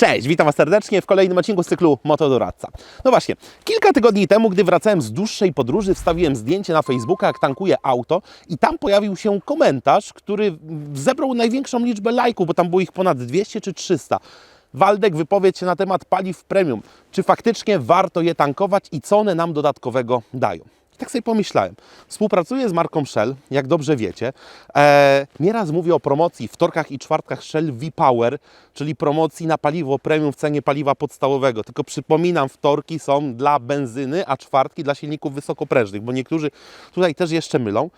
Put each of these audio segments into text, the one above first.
Cześć, witam Was serdecznie w kolejnym odcinku z cyklu Motodoradca. No właśnie, kilka tygodni temu, gdy wracałem z dłuższej podróży, wstawiłem zdjęcie na Facebooka, jak tankuję auto i tam pojawił się komentarz, który zebrał największą liczbę lajków, bo tam było ich ponad 200 czy 300. Waldek, wypowiedź się na temat paliw premium. Czy faktycznie warto je tankować i co one nam dodatkowego dają? Tak sobie pomyślałem. Współpracuję z marką Shell, jak dobrze wiecie. E, nieraz mówię o promocji w wtorkach i czwartkach Shell V-Power, czyli promocji na paliwo premium w cenie paliwa podstawowego. Tylko przypominam, wtorki są dla benzyny, a czwartki dla silników wysokoprężnych, bo niektórzy tutaj też jeszcze mylą.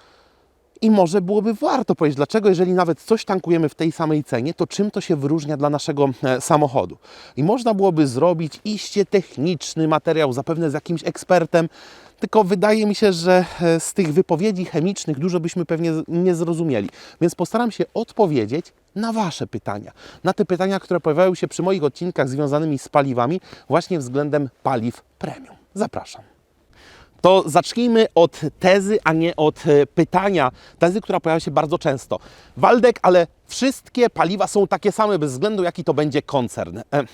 I może byłoby warto powiedzieć, dlaczego, jeżeli nawet coś tankujemy w tej samej cenie, to czym to się wyróżnia dla naszego e, samochodu. I można byłoby zrobić iście techniczny materiał, zapewne z jakimś ekspertem, tylko wydaje mi się, że e, z tych wypowiedzi chemicznych dużo byśmy pewnie nie zrozumieli. Więc postaram się odpowiedzieć na Wasze pytania. Na te pytania, które pojawiają się przy moich odcinkach związanymi z paliwami, właśnie względem paliw premium. Zapraszam. To zacznijmy od tezy, a nie od e, pytania. Tezy, która pojawia się bardzo często. Waldek, ale wszystkie paliwa są takie same, bez względu jaki to będzie koncern. E,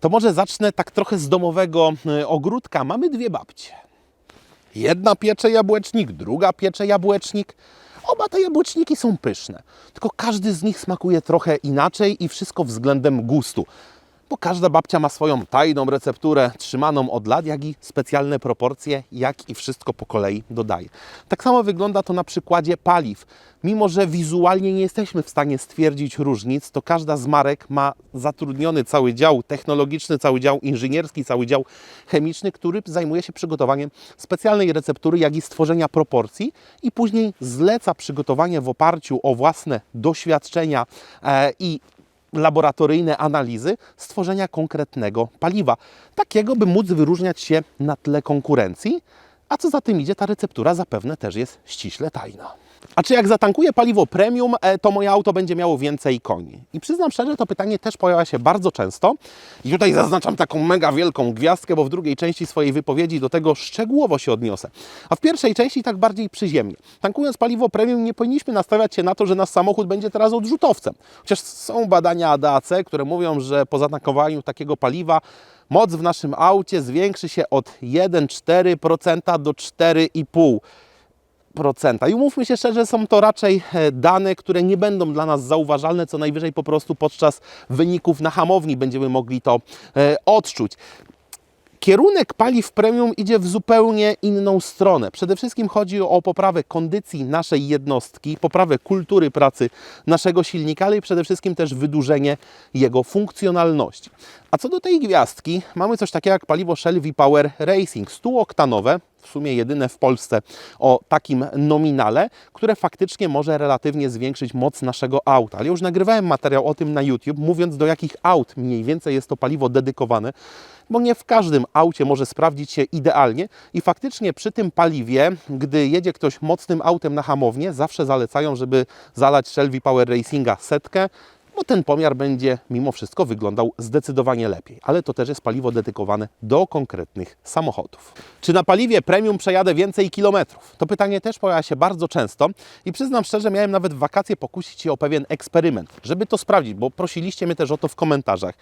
To może zacznę tak trochę z domowego e, ogródka. Mamy dwie babcie. Jedna piecze jabłecznik, druga piecze jabłecznik. Oba te jabłeczniki są pyszne, tylko każdy z nich smakuje trochę inaczej i wszystko względem gustu. Bo każda babcia ma swoją tajną recepturę, trzymaną od lat, jak i specjalne proporcje, jak i wszystko po kolei dodaje. Tak samo wygląda to na przykładzie paliw. Mimo, że wizualnie nie jesteśmy w stanie stwierdzić różnic, to każda z marek ma zatrudniony cały dział technologiczny, cały dział inżynierski, cały dział chemiczny, który zajmuje się przygotowaniem specjalnej receptury, jak i stworzenia proporcji i później zleca przygotowanie w oparciu o własne doświadczenia e, i laboratoryjne analizy stworzenia konkretnego paliwa, takiego, by móc wyróżniać się na tle konkurencji, a co za tym idzie, ta receptura zapewne też jest ściśle tajna. A czy jak zatankuję paliwo premium, e, to moje auto będzie miało więcej koni? I przyznam szczerze, to pytanie też pojawia się bardzo często. I tutaj zaznaczam taką mega wielką gwiazdkę, bo w drugiej części swojej wypowiedzi do tego szczegółowo się odniosę. A w pierwszej części tak bardziej przyziemnie. Tankując paliwo premium, nie powinniśmy nastawiać się na to, że nasz samochód będzie teraz odrzutowcem. Chociaż są badania ADAC, które mówią, że po zatankowaniu takiego paliwa moc w naszym aucie zwiększy się od 1,4% do 4,5%. I umówmy się szczerze, są to raczej e, dane, które nie będą dla nas zauważalne, co najwyżej po prostu podczas wyników na hamowni będziemy mogli to e, odczuć. Kierunek paliw premium idzie w zupełnie inną stronę. Przede wszystkim chodzi o poprawę kondycji naszej jednostki, poprawę kultury pracy naszego silnika, ale i przede wszystkim też wydłużenie jego funkcjonalności. A co do tej gwiazdki, mamy coś takiego jak paliwo Shell V-Power Racing 100-oktanowe, w sumie jedyne w Polsce o takim nominale, które faktycznie może relatywnie zwiększyć moc naszego auta. Ale już nagrywałem materiał o tym na YouTube, mówiąc do jakich aut mniej więcej jest to paliwo dedykowane, bo nie w każdym aucie może sprawdzić się idealnie i faktycznie przy tym paliwie, gdy jedzie ktoś mocnym autem na hamownię, zawsze zalecają, żeby zalać Shell V-Power Racinga setkę, bo ten pomiar będzie mimo wszystko wyglądał zdecydowanie lepiej. Ale to też jest paliwo dedykowane do konkretnych samochodów. Czy na paliwie premium przejadę więcej kilometrów? To pytanie też pojawia się bardzo często i przyznam szczerze, miałem nawet w wakacje pokusić się o pewien eksperyment, żeby to sprawdzić, bo prosiliście mnie też o to w komentarzach.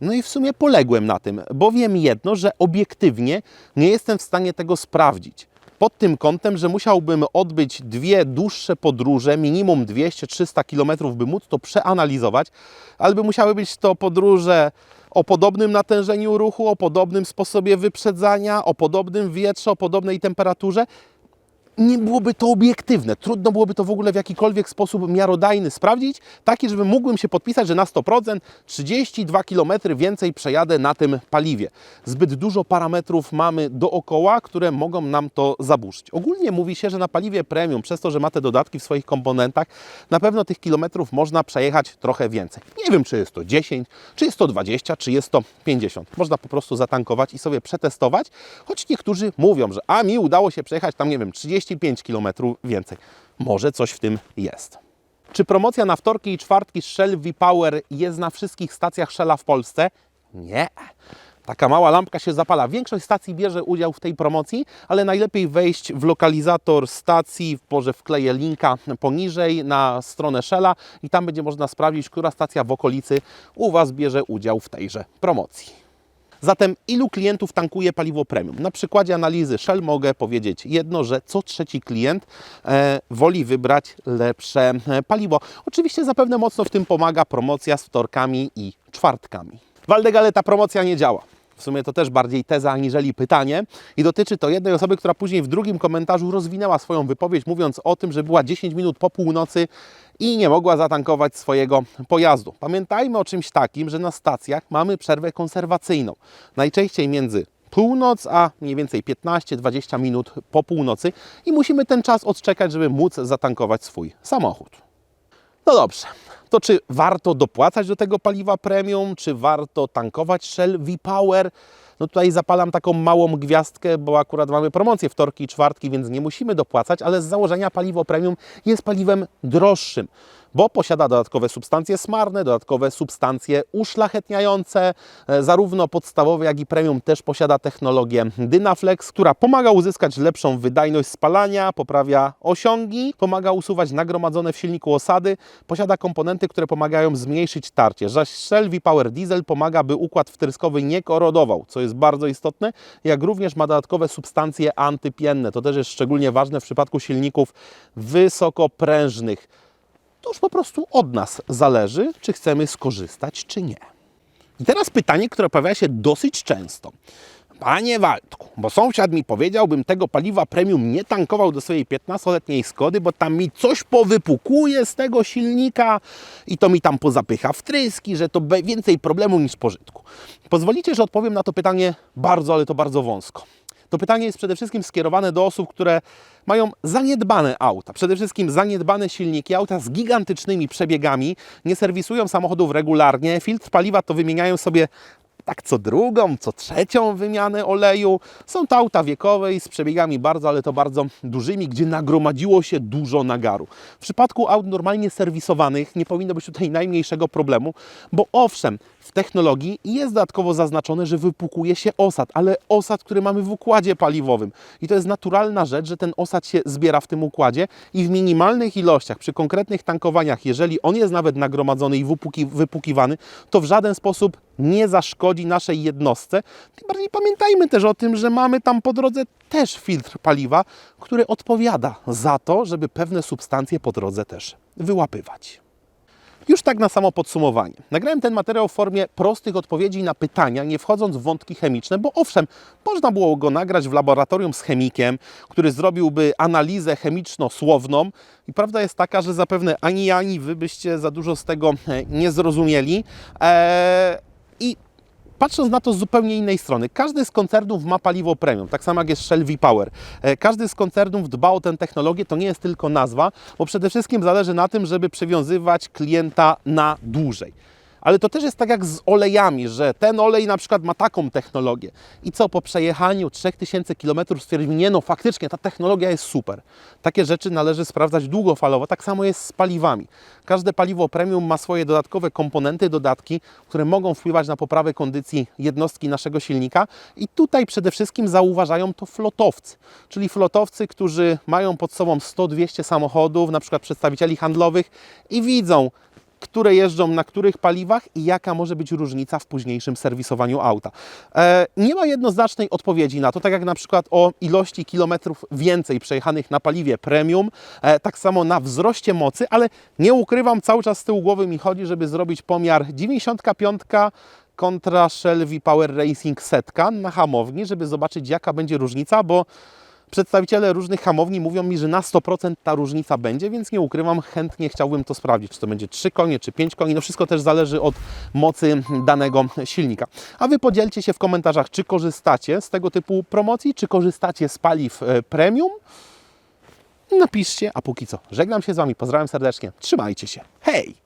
No i w sumie poległem na tym, bo wiem jedno, że obiektywnie nie jestem w stanie tego sprawdzić pod tym kątem, że musiałbym odbyć dwie dłuższe podróże, minimum 200-300 km, by móc to przeanalizować, ale by musiały być to podróże o podobnym natężeniu ruchu, o podobnym sposobie wyprzedzania, o podobnym wietrze, o podobnej temperaturze. Nie byłoby to obiektywne. Trudno byłoby to w ogóle w jakikolwiek sposób miarodajny sprawdzić, taki, żeby mógłbym się podpisać, że na 100% 32 km więcej przejadę na tym paliwie. Zbyt dużo parametrów mamy dookoła, które mogą nam to zaburzyć. Ogólnie mówi się, że na paliwie premium, przez to, że ma te dodatki w swoich komponentach, na pewno tych kilometrów można przejechać trochę więcej. Nie wiem, czy jest to 10, czy jest to 20, czy jest to 50. Można po prostu zatankować i sobie przetestować, choć niektórzy mówią, że a mi udało się przejechać tam, nie wiem, 35 km więcej. Może coś w tym jest. Czy promocja na wtorki i czwartki Shell V-Power jest na wszystkich stacjach Shella w Polsce? Nie. Taka mała lampka się zapala. Większość stacji bierze udział w tej promocji, ale najlepiej wejść w lokalizator stacji, może wkleję linka poniżej na stronę Shella i tam będzie można sprawdzić, która stacja w okolicy u Was bierze udział w tejże promocji. Zatem ilu klientów tankuje paliwo premium? Na przykładzie analizy Shell mogę powiedzieć jedno, że co trzeci klient e, woli wybrać lepsze e, paliwo. Oczywiście zapewne mocno w tym pomaga promocja z wtorkami i czwartkami. Waldegale ta promocja nie działa. W sumie to też bardziej teza aniżeli pytanie i dotyczy to jednej osoby, która później w drugim komentarzu rozwinęła swoją wypowiedź, mówiąc o tym, że była 10 minut po północy i nie mogła zatankować swojego pojazdu. Pamiętajmy o czymś takim, że na stacjach mamy przerwę konserwacyjną. Najczęściej między północ, a mniej więcej 15-20 minut po północy i musimy ten czas odczekać, żeby móc zatankować swój samochód. No dobrze, to czy warto dopłacać do tego paliwa premium, czy warto tankować Shell V-Power? No tutaj zapalam taką małą gwiazdkę, bo akurat mamy promocję wtorki i czwartki, więc nie musimy dopłacać, ale z założenia paliwo premium jest paliwem droższym, bo posiada dodatkowe substancje smarne, dodatkowe substancje uszlachetniające. E, Zarówno podstawowe, jak i premium też posiada technologię Dynaflex, która pomaga uzyskać lepszą wydajność spalania, poprawia osiągi, pomaga usuwać nagromadzone w silniku osady, posiada komponenty, które pomagają zmniejszyć tarcie. Zaś Shell V-Power Diesel pomaga, by układ wtryskowy nie korodował, co jest bardzo istotne, jak również ma dodatkowe substancje antypienne. To też jest szczególnie ważne w przypadku silników wysokoprężnych. To już po prostu od nas zależy, czy chcemy skorzystać, czy nie. I teraz pytanie, które pojawia się dosyć często. Panie Waldku, bo sąsiad mi powiedział, bym tego paliwa premium nie tankował do swojej 15-letniej Skody, bo tam mi coś powypukuje z tego silnika i to mi tam pozapycha wtryski, że to więcej problemu niż pożytku. Pozwolicie, że odpowiem na to pytanie bardzo, ale to bardzo wąsko. To pytanie jest przede wszystkim skierowane do osób, które mają zaniedbane auta. Przede wszystkim zaniedbane silniki, auta z gigantycznymi przebiegami, nie serwisują samochodów regularnie, filtr paliwa to wymieniają sobie tak co drugą, co trzecią wymianę oleju. Są to auta wiekowe i z przebiegami bardzo, ale to bardzo dużymi, gdzie nagromadziło się dużo nagaru. W przypadku aut normalnie serwisowanych nie powinno być tutaj najmniejszego problemu, bo owszem, w technologii jest dodatkowo zaznaczone, że wypukuje się osad, ale osad, który mamy w układzie paliwowym. I to jest naturalna rzecz, że ten osad się zbiera w tym układzie i w minimalnych ilościach, przy konkretnych tankowaniach, jeżeli on jest nawet nagromadzony i wypuki, wypukiwany, to w żaden sposób nie zaszkodzi naszej jednostce. Tym bardziej pamiętajmy też o tym, że mamy tam po drodze też filtr paliwa, który odpowiada za to, żeby pewne substancje po drodze też wyłapywać. Już tak na samo podsumowanie. Nagrałem ten materiał w formie prostych odpowiedzi na pytania, nie wchodząc w wątki chemiczne, bo owszem, można było go nagrać w laboratorium z chemikiem, który zrobiłby analizę chemiczno-słowną i prawda jest taka, że zapewne ani ja, ani wy byście za dużo z tego e, nie zrozumieli. Eee, I Patrząc na to z zupełnie innej strony, każdy z koncernów ma paliwo premium, tak samo jak jest Shell V-Power. E, Każdy z koncernów dba o tę technologię, to nie jest tylko nazwa, bo przede wszystkim zależy na tym, żeby przywiązywać klienta na dłużej. Ale to też jest tak jak z olejami, że ten olej na przykład ma taką technologię i co po przejechaniu 3000 km stwierdzimy, nie no faktycznie ta technologia jest super. Takie rzeczy należy sprawdzać długofalowo, tak samo jest z paliwami. Każde paliwo premium ma swoje dodatkowe komponenty, dodatki, które mogą wpływać na poprawę kondycji jednostki naszego silnika i tutaj przede wszystkim zauważają to flotowcy, czyli flotowcy, którzy mają pod sobą 100-200 samochodów, na przykład przedstawicieli handlowych i widzą, które jeżdżą na których paliwach i jaka może być różnica w późniejszym serwisowaniu auta. E, nie ma jednoznacznej odpowiedzi na to, tak jak na przykład o ilości kilometrów więcej przejechanych na paliwie premium, e, tak samo na wzroście mocy, ale nie ukrywam, cały czas z tyłu głowy mi chodzi, żeby zrobić pomiar 95 kontra Shell V-Power Racing setka na hamowni, żeby zobaczyć jaka będzie różnica, bo Przedstawiciele różnych hamowni mówią mi, że na 100% ta różnica będzie, więc nie ukrywam, chętnie chciałbym to sprawdzić, czy to będzie 3 konie, czy 5 koni. No wszystko też zależy od mocy danego silnika. A Wy podzielcie się w komentarzach, czy korzystacie z tego typu promocji, czy korzystacie z paliw e, premium. Napiszcie, a póki co żegnam się z Wami, pozdrawiam serdecznie, trzymajcie się, hej!